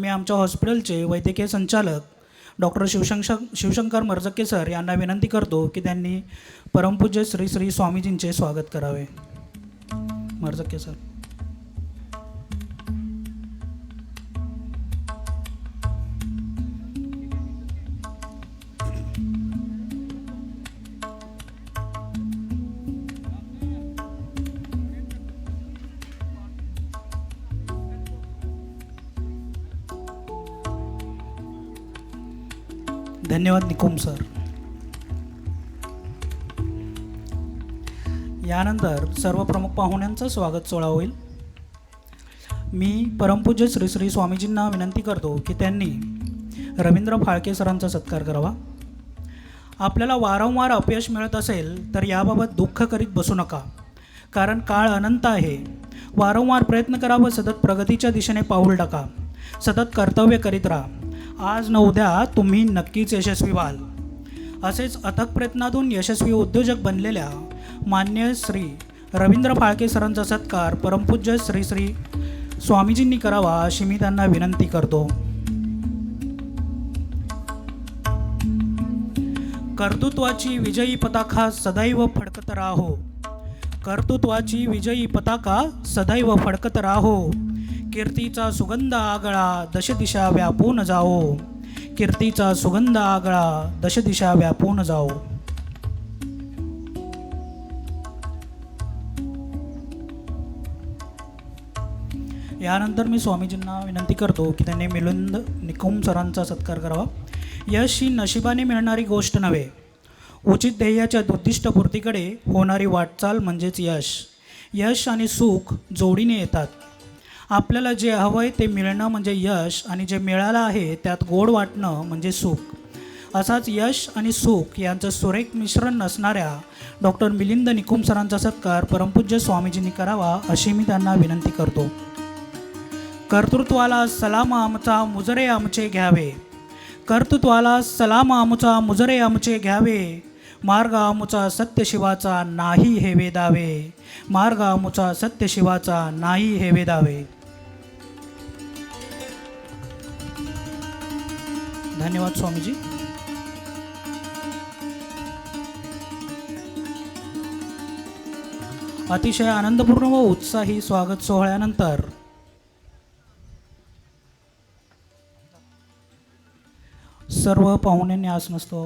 मी आमच्या हॉस्पिटलचे वैद्यकीय संचालक डॉक्टर शिवशंकर शिवशंकर मर्जके सर यांना विनंती करतो की त्यांनी परमपूज्य श्री श्री स्वामीजींचे स्वागत करावे. मर्जके सर. धन्यवाद निकुम सर. यानंतर सर्व प्रमुख पाहुण्यांचं स्वागत सोहळा होईल. मी परमपूज्य श्री श्री स्वामीजींना विनंती करतो की त्यांनी रवींद्र फाळके सरांचा सत्कार करावा. आपल्याला वारंवार अपयश मिळत असेल तर याबाबत दुःख करीत बसू नका. कारण काळ अनंत आहे. वारंवार प्रयत्न करा व सतत प्रगतीच्या दिशेने पाऊल टाका. सतत कर्तव्य करीत राहा. आज न उद्या तुम्ही नक्कीच यशस्वी व्हाल. असेच अथक प्रयत्नातून यशस्वी उद्योजक बनलेल्या मान्य श्री रवींद्र फाळके सरांचा सत्कार परमपूज्य श्री श्री स्वामीजींनी करावा अशी मी त्यांना विनंती करतो. कर्तृत्वाची विजयी पताका सदैव फडकत राहो. कर्तृत्वाची विजयी पताका सदैव फडकत राहो. कीर्तीचा सुगंध आगळा दशदिशा व्यापून जाओ. कीर्तीचा सुगंध आगळा दशदिशा व्यापून जाओ. यानंतर मी स्वामीजींना विनंती करतो की त्यांनी मिलिंद निकुम सरांचा सत्कार करावा. यश ही नशिबाने मिळणारी गोष्ट नव्हे. उचित ध्येयाच्या उद्दिष्टपूर्तीकडे होणारी वाटचाल म्हणजेच यश. यश आणि सुख जोडीने येतात. आपल्याला जे हवं आहे ते मिळणं म्हणजे यश आणि जे मिळालं आहे त्यात गोड वाटणं म्हणजे सुख. असाच यश आणि सुख यांचं सुरेख मिश्रण नसणाऱ्या डॉक्टर मिलिंद निकुम सरांचा सत्कार परमपूज्य स्वामीजींनी करावा अशी मी त्यांना विनंती करतो. कर्तृत्वाला सलाम आमचा मुजरे आमचे घ्यावे. कर्तृत्वाला सलाम आमचा मुजरे आमचे घ्यावे. मार्ग आमुचा सत्यशिवाचा नाही हे वेदावे. मार्ग आमुचा सत्यशिवाचा नाही हे वेदावे. धन्यवाद स्वामीजी. अतिशय आनंदपूर्ण व उत्साही स्वागत सोहळ्यानंतर सर्व पाहुण्यांनी आसनस्तो